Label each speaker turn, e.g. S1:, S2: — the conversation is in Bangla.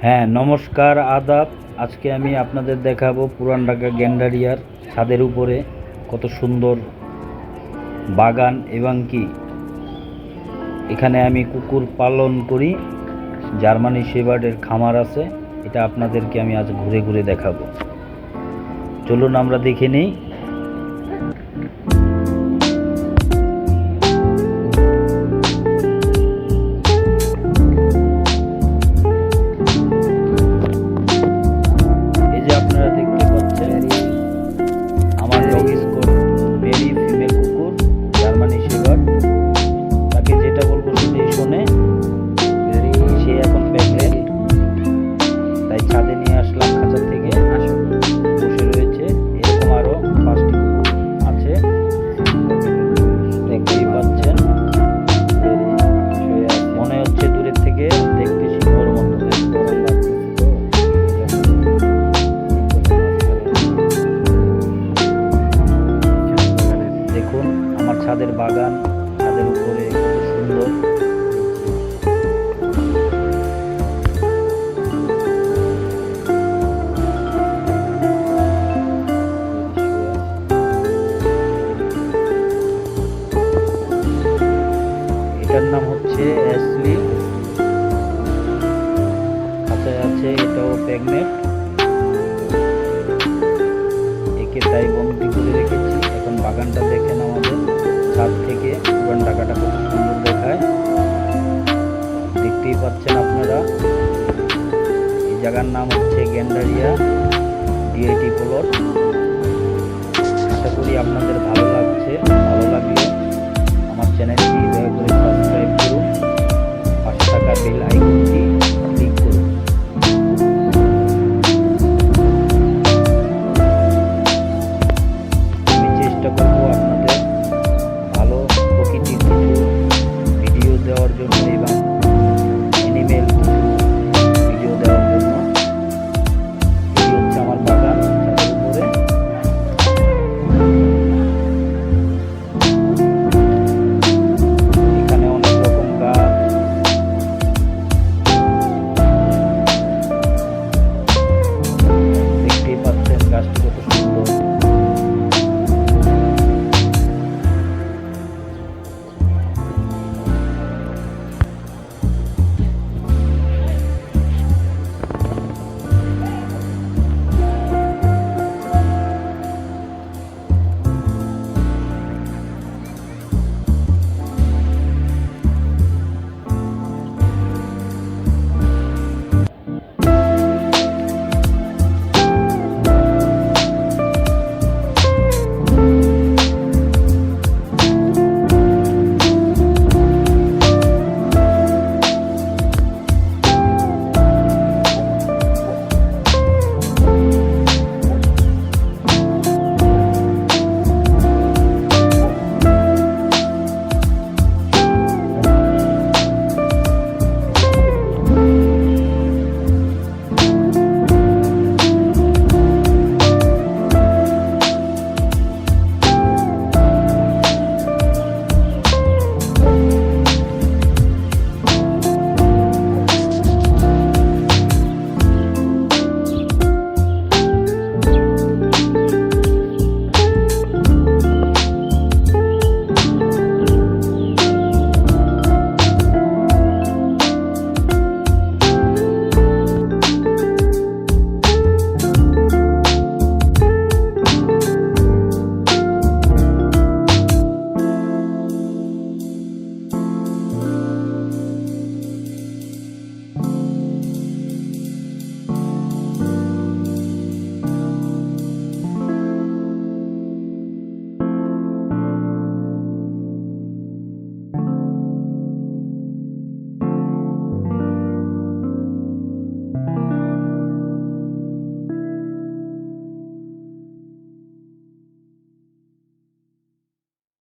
S1: হ্যাঁ নমস্কার, আদাব। আজকে আমি আপনাদের দেখাবো পুরান ঢাকা গ্যান্ডারিয়ার ছাদের উপরে কত সুন্দর বাগান এবং কি। এখানে আমি কুকুর পালন করি, জার্মানি শেবার্ডের খামার আছে, এটা আপনাদেরকে আমি আজ ঘুরে ঘুরে দেখাবো। চলুন আমরা দেখে নিই। ছাদের উপরে সুন্দর। এটার নাম হচ্ছে অ্যাসলি। খাঁচায় আছে, এটাও প্রেগনেন্ট একে তাই বন্দি রেখেছি। এখন বাগানটা দেখেন আমাদের। ছাদ থেকে পুরান ঢাকাটা খুব সুন্দর দেখায়। দেখতেই পাচ্ছেন আপনারা। এই জায়গার নাম হচ্ছে গ্যান্ডারিয়া ডিআইটি প্লট। আশা করি আপনাদের ভালো লাগছে।